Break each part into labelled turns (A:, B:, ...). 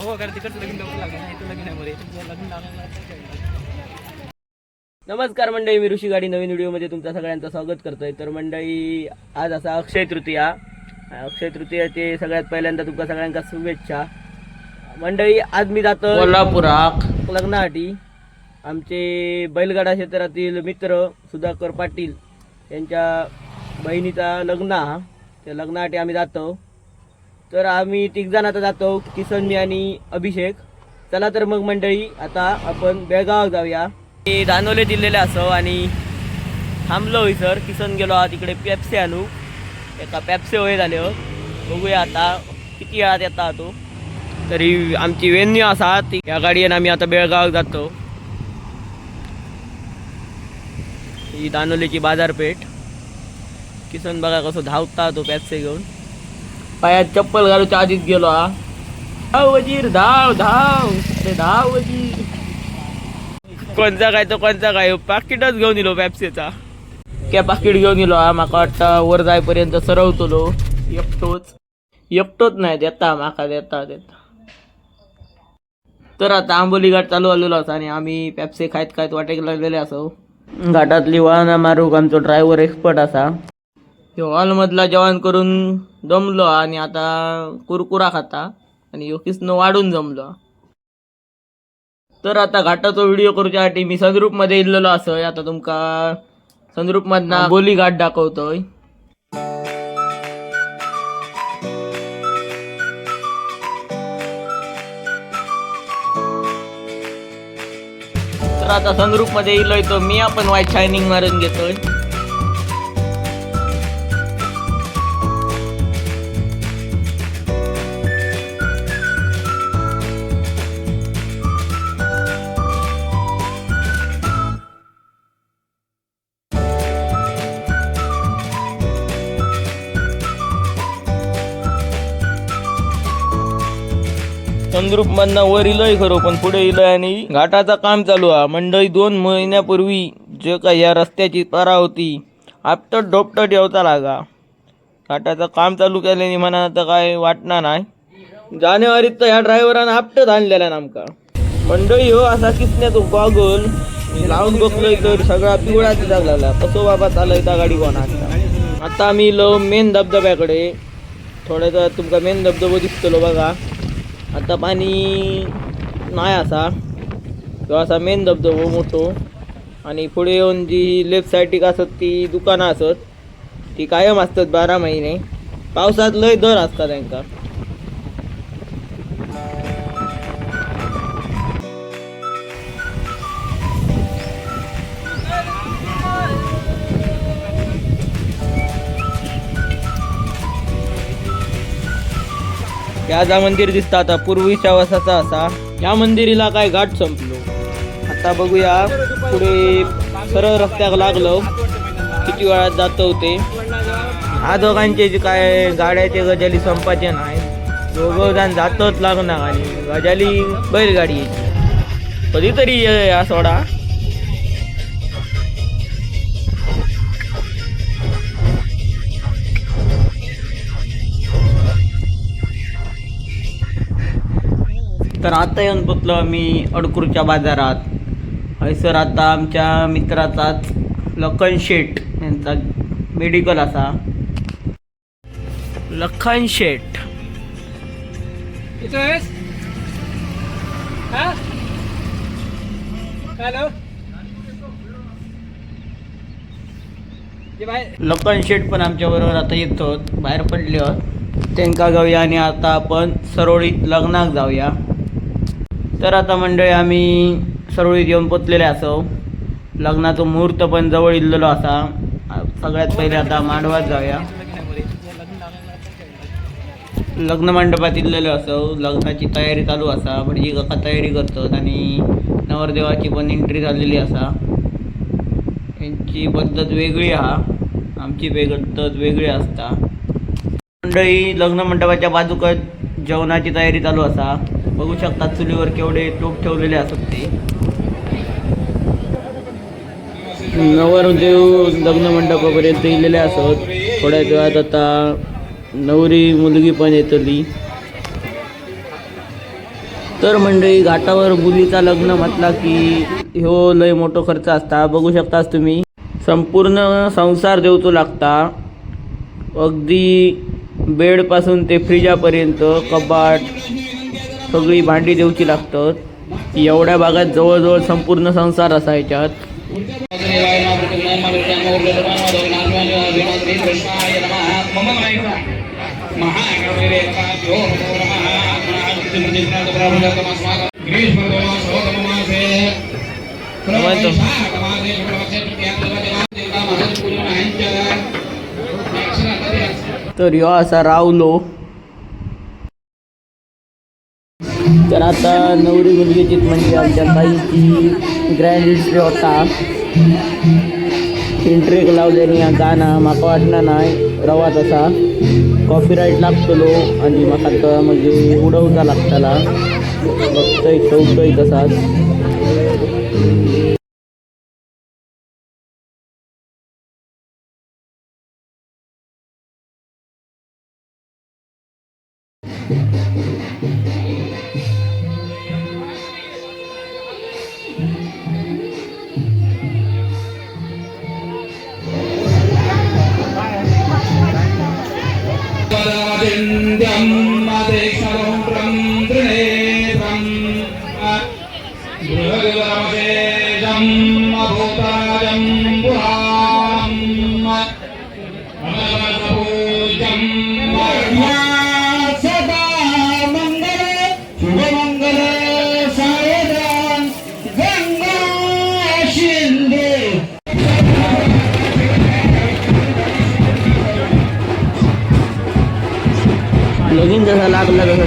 A: हो कारण तिकडचं लग्न लवकर लागेल नाही तर लगीन आहे बरे तुमचं लग्न लागलं
B: नमस्कार मंडळी मी ऋषी गाडी. नवीन व्हिडिओमध्ये तुमच्या सगळ्यांचं स्वागत करतोय. तर मंडळी आज असा अक्षय तृतीया. अक्षय तृतीयाचे सगळ्यात पहिल्यांदा तुमच्या सगळ्यांका शुभेच्छा. मंडळी आज मी जातो कोल्हापुराक लग्नासाठी. आमचे बैलगाडा क्षेत्रातील मित्र सुधाकर पाटील यांच्या बहिणीचा लग्न. हा त्या लग्नासाठी आम्ही जातो. तर आम्ही तिघजण आता जातो किसन मी आणि अभिषेक. चला तर मग मंडळी आता आपण बेळगाव जाऊया. मी दानोले दिलेले असो आणि थांबलो सर किसन गेलो आहात तिकडे पेप्से आणू. एका पेप्से वय झाले हो. बघूया आता किती वेळात येता तो. तरी आमची वेन्यू असा ती या गाडयेन आम्ही आता बेळगाव जातो. ही दानोलीची बाजारपेठ. किसन बघा कसं धावता तो पेप्से घेऊन. पायात चप्पल घालूच्या आधीच गेलो हा. धाव वजीर धाव धाव. धाव वजीर. कोणचा काय तो कोणचा काय? पाकिटच घेऊन येलो पॅप्सीचा क्या पाकिट घेऊन येलो? हा माका वाटतं वर जायपर्यंत सरवतलो. एकटोच. एकटोच नाही देता माका देता देता. तर आता आंबोली घाट चालू आलेलो असा आणि आम्ही पॅप्सी खायत खायत वाटेक लागलेले असो. घाटातली वाहनं मारूक आमचो ड्रायव्हर एक्सपर्ट असा. ह्यो हॉलमधला जेवण करून दमलो आणि आता कुरकुरा खाता आणि ह्यो वाढून जमलो. तर आता घाटाचो व्हिडिओ करूच्यासाठी मी संद्रूपमध्ये इल्लेलो असय आता तुमका संद्रूप मधना बोली. घाट दाखवतोय. तर आता संद्रूपमध्ये इलोय तो. मी आपण व्हाईट शायनिंग मारून घेतोय. संद्रूप मधनं वर इलोय खरो पण पुढे इलोय आणि घाटाचं काम चालू आहे. मंडळी दोन महिन्यापूर्वी जे काय या रस्त्याची तारा होती आपटत डोपटत येवचा लागा. घाटाचं काम चालू केल्याने म्हणा तर काय वाटणार नाही. जानेवारीत तर ह्या ड्रायव्हरानं आपटत आणलेला ना आमका मंडळी हो असा किसण्यात गॉगल लावून बसलोय तर सगळा पिवळा दिसाक लागला कसो बाबा चालय त्या गाडी कोण आता आता आम्ही इलो मेन धबधब्याकडे. थोड्या तुमका मेन धबधबो दिसतलो बघा. आता पाणी नाही असा. तो असा मेन धबधबो मोठो. आणि पुढे येऊन जी लेफ्ट सायडीक असत ती दुकानं असत ती कायम असतात बारा महिने. पावसात लय दर असतात त्यांका याचा मंदिर दिसतं आता. पूर्वीच्या वसाचा असा. या मंदिरीला काय घाट संपलो. आता बघूया पुढे सरळ रस्त्याक लागलो. किती वेळात जातो ते. हा दोघांचे जे काय गाड्याचे गजाली संपाचे नाही. दोघं जण जातच लागणार आणि गजाली बैलगाडी. कधीतरी ये या सोडा. तर आता येऊन पोचलो आम्ही अडकूरच्या बाजारात. हयसर आता आमच्या मित्राचाच लखन शेठ यांचा मेडिकल असा. लखन
A: बाय
B: लखन शेठ पण आमच्या बरोबर आता येतो. बाहेर पडले त्यांका जाऊया आणि आता आपण सरोळीत लग्नाक जाऊया. तर आता मंडळी आम्ही सरोळीत येऊन पोचलेले असो. लग्नाचा मुहूर्त पण जवळ इल्लेलो असा. सगळ्यात पहिले आता मांडवात जाऊया.
A: लग्न लग्न
B: मंडपात इल्लेलो असो. लग्नाची तयारी चालू असा. भटजी काका तयारी करतात आणि नवरदेवाची पण एंट्री झालेली असा. यांची पद्धत वेगळी हा. आमची पद्धत वेगळी असता. मंडळी लग्न मंडपाच्या बाजूकच जेवणाची तयारी चालू असा. बघू शकता चुलीवर केवढे टोप ठेवलेले असत ते नवरदेव लग्न मंडपापर्यंत येलेले असत. थोड्याच वेळात आता नवरी मुलगी पण येतली. तर मंडळी घाटावर मुलीचा लग्न म्हटला की ह्यो लय मोठो खर्च असता. बघू शकताच तुम्ही. संपूर्ण संसार देवचो लागता. अगदी बेडपासून ते फ्रिजापर्यंत कपाट सगळी भांडी देऊची लागतात. एवढ्या भागात जवळजवळ संपूर्ण संसार असा ह्याच्यात तर ह्यो असा रावलो. तर आता नवरी मुलगीची म्हणजे आमच्या ताईची ग्रँड हिस्ट्री होता. इंट्रेक लावलेली हा गाणं म्हाका वाटणार नाही रवात असा कॉपीराईट लागतलो आणि म्हाका तो म्हणजे उडवचा लागतला. बघतोय ठेवतोय तसाच.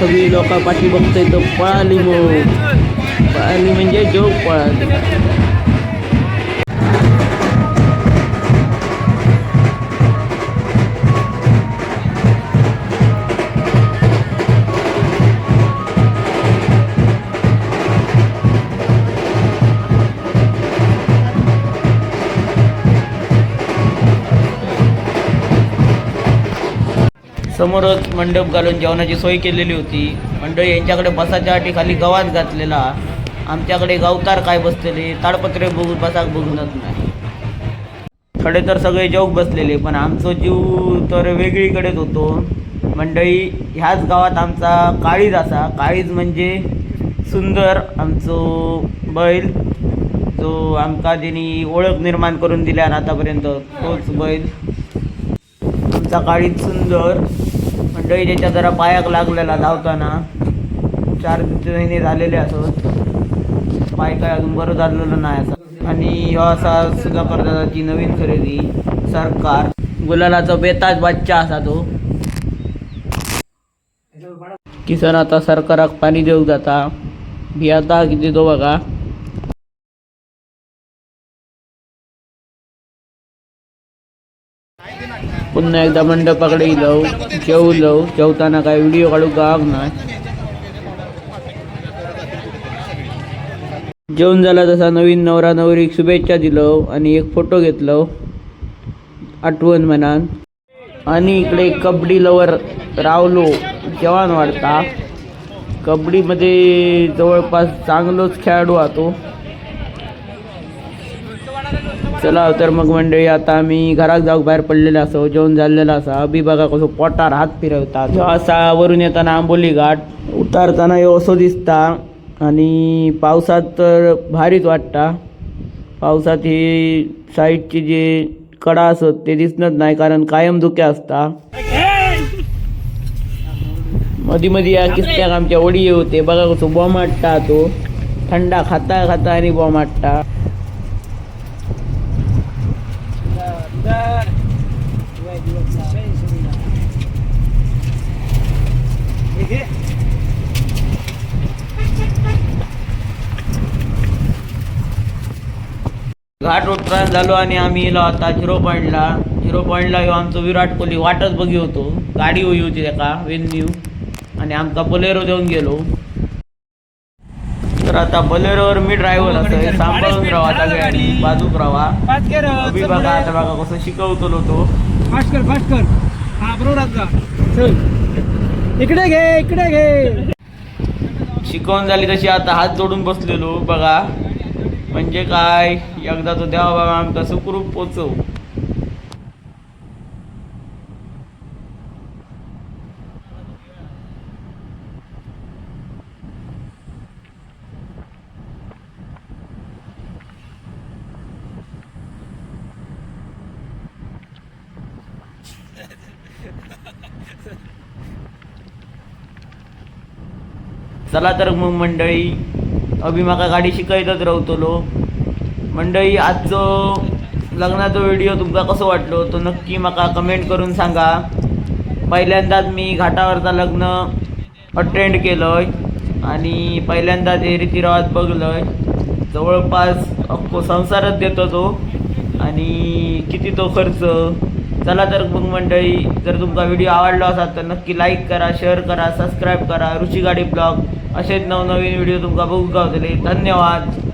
B: लागला तसा सगळी लोक पाठी बघतोय तर पळाली मग पळाली म्हणजे जोक पळाली समोरच मंडप घालून जेवणाची सोय केलेली होती. मंडळी यांच्याकडे बसाच्यासाठी खाली गवात घातलेला. आमच्याकडे गावतार काय बसलेले ताडपत्रे बघून बसाक बघूनच नाही. खडे तर सगळे जग बसलेले पण आमचो जीव तर वेगळीकडेच होतो. मंडळी ह्याच गावात आमचा काळीज असा. काळीज म्हणजे सुंदर आमचो बैल जो आमका त्यांनी ओळख निर्माण करून दिल्या आणि आतापर्यंत तोच बैल. सकाळी सुंदर. मंडळी त्याच्या जरा पायाक लागलेला धावताना. चार महिने झालेले असत पाय काय अजून बरं झालेलं नाही असं. आणि ह्यो असा सुधाकर दादाची नवीन खरेदी. सरकार. गुलालाचा बेताज बच्चा असा तो. किसन आता सरकाराक पाणी देऊक जाता. भियाता किती तो बघा. पुन्हा एकदा मंडपाकडे गेलो जेवलो जेवताना काय व्हिडिओ काढू गाव नाही. जेवण झाला तसा नवीन नवरा नवरीक शुभेच्छा दिलो आणि एक फोटो घेतलो आठवण म्हणान. आणि इकडे कबड्डी लवर रावलो जेवण वाढता. कबड्डीमध्ये जवळपास चांगलोच खेळाडू आतो चला तर मग मंडळी आता आम्ही घरात जाऊक बाहेर पडलेलो असो जेवण झालेलं असा अभि बघा कसो पोटार हात फिरवतात. असा वरून येताना आंबोली घाट उतारताना हे असो दिसता आणि पावसात तर भारीच वाटता. पावसात ही साईडची जे कडा असत ते दिसत नाही कारण कायम धुके असता. मधी मधी या किस्त्याक आमच्या वडी होते बघा कसो बॉम्ब हाडटा तो. थंडा खाता खाता आणि बॉम्ब हाडटा घाट उतरायला झालो आणि आम्ही येलो आता झिरो पॉईंटला झिरो पॉईंटला येऊ. आमचं विराट कोहली वाटच बघी होतो. गाडी होई होती त्याका वेन्यू. आणि आमका बोलेरो देऊन गेलो. तर आता बोलेरोवर मी ड्रायव्हर असं सांभाळून राहा आता गाडी. बाजूक राहा. अभि बघा आता बघा कसं शिकवतो तो
A: फास्ट कर फास्ट कर हा बरोबर इकडे घे इकडे घे.
B: शिकवण झाली तशी आता हात जोडून बसलेलो. बघा. म्हणजे काय? एकदा तो देवा बाबा आमका सुखरूप पोचव चला तर मग मंडळी अभि म्हाका गाडी शिकयतच रावतलो. मंडळी आजचो लग्नाचो व्हिडिओ तुमका कसो वाटलो? तो नक्की म्हाका कमेंट करून सांगा. पहिल्यांदाच मी घाटावरचा लग्न अटेंड केलंय आणि पहिल्यांदाच हे रीतिरिवाज बघलंय. जवळपास अख्खो संसारच देतो तो आणि किती तो खर्च. चला तर मग मंडळी जर तुमचा व्हिडिओ आवडला असाल तर नक्की लाईक करा शेअर करा सबस्क्राईब करा. रुची गाडी ब्लॉग. असेच नवनवीन व्हिडिओ तुमका बघू गावतले. धन्यवाद.